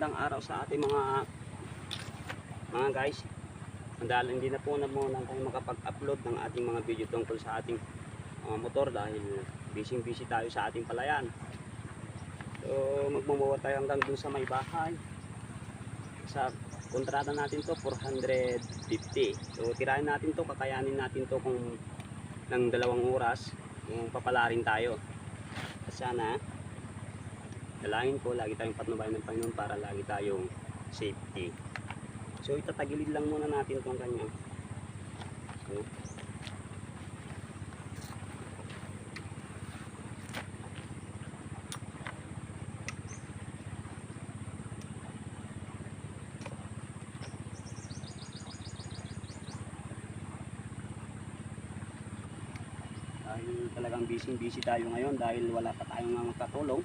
magandang araw sa ating mga mga guys. Dahil hindi na po na muna tayo makapag-upload ng ating mga video tungkol sa ating mga motor dahil busy busy tayo sa ating palayan. So magmumuha tayo hanggang dun sa may bahay. Sa kontrata natin to 450. So tirahin natin to, kakayanin natin to kung ng dalawang oras kung papalarin tayo. Sana dalangin ko lagi tayong patnubayan ng Panginoon para lagi tayong safety. So itatagilid lang muna natin itong kanya. So, dahil talagang busy busy tayo ngayon dahil wala pa tayong mga katulong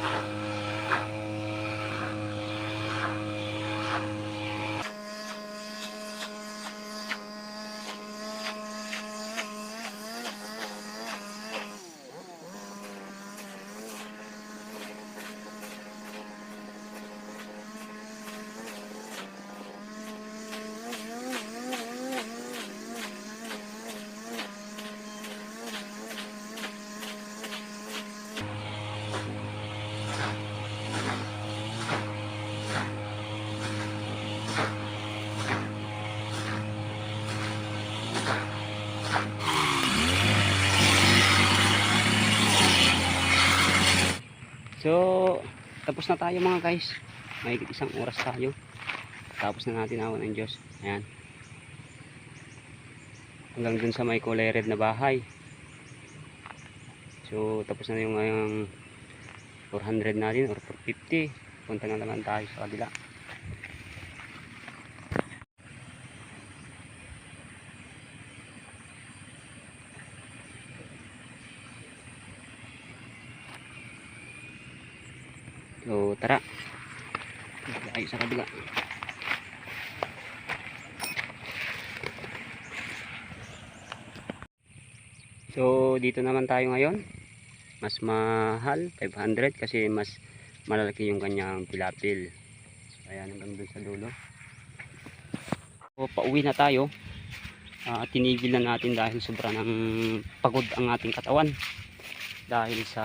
you So, tapos na tayo mga guys. May isang oras tayo. Tapos na natin awan ng Diyos. Ayan. Hanggang dun sa may kulay red na bahay. So, tapos na yung ngayong 400 natin or 450. Punta na naman tayo sa kabila. So, tara. Tayo sa kabila. So, dito naman tayo ngayon. Mas mahal, 500 kasi mas malalaki yung kanyang pilapil. Ayan, hanggang dun sa dulo. So, pauwi na tayo. Ah, tinigil na natin dahil sobra ng pagod ang ating katawan. Dahil sa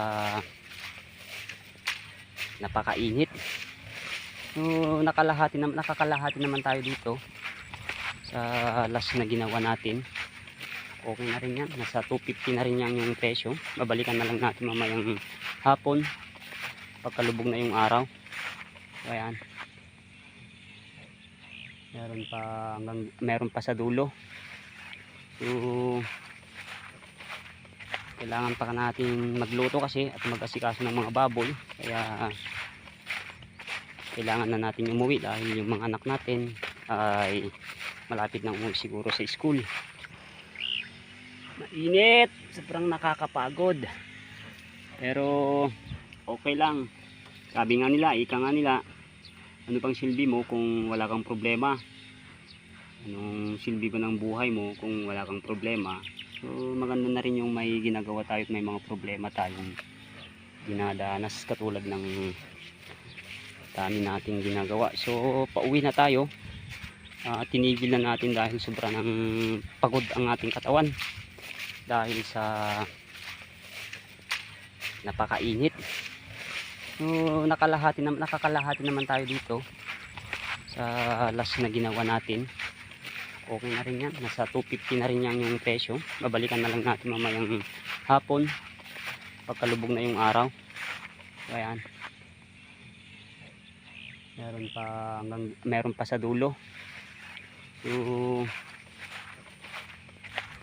napakainit. So, nakalahati naman, nakakalahati naman tayo dito sa last na ginawa natin. Okay na rin yan. Nasa 250 na rin yan yung presyo. Babalikan na lang natin mamayang hapon. Pagkalubog na yung araw. Ayan. Meron pa hanggang meron pa sa dulo. So kailangan pa natin magluto kasi at mag-asikaso ng mga baboy. Kaya kailangan na natin umuwi dahil yung mga anak natin ay malapit na umuwi siguro sa school. Mainit, sobrang nakakapagod. Pero okay lang. Sabi nga nila, ika nga nila, ano pang silbi mo kung wala kang problema? Anong silbi ba ng buhay mo kung wala kang problema? So maganda na rin yung may ginagawa tayo at may mga problema tayong dinadanas katulad ng dami nating ginagawa. So pauwi na tayo. Ah, tinigil na natin dahil sobra ng pagod ang ating katawan dahil sa napakainit. So nakalahati naman nakakalahati naman tayo dito sa last na ginawa natin. Okay na rin yan. Nasa 250 na rin yan yung presyo. Babalikan na lang natin mamayang hapon. Pagkalubog na yung araw. So, ayan. Meron pa hanggang, meron pa sa dulo. So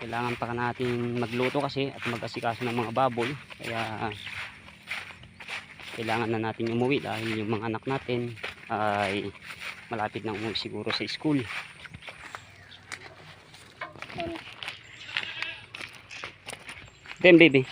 kailangan pa natin magluto kasi at mag-asikaso ng mga baboy. Kaya kailangan na natin umuwi dahil yung mga anak natin ay malapit na umuwi siguro sa school. Tem, baby.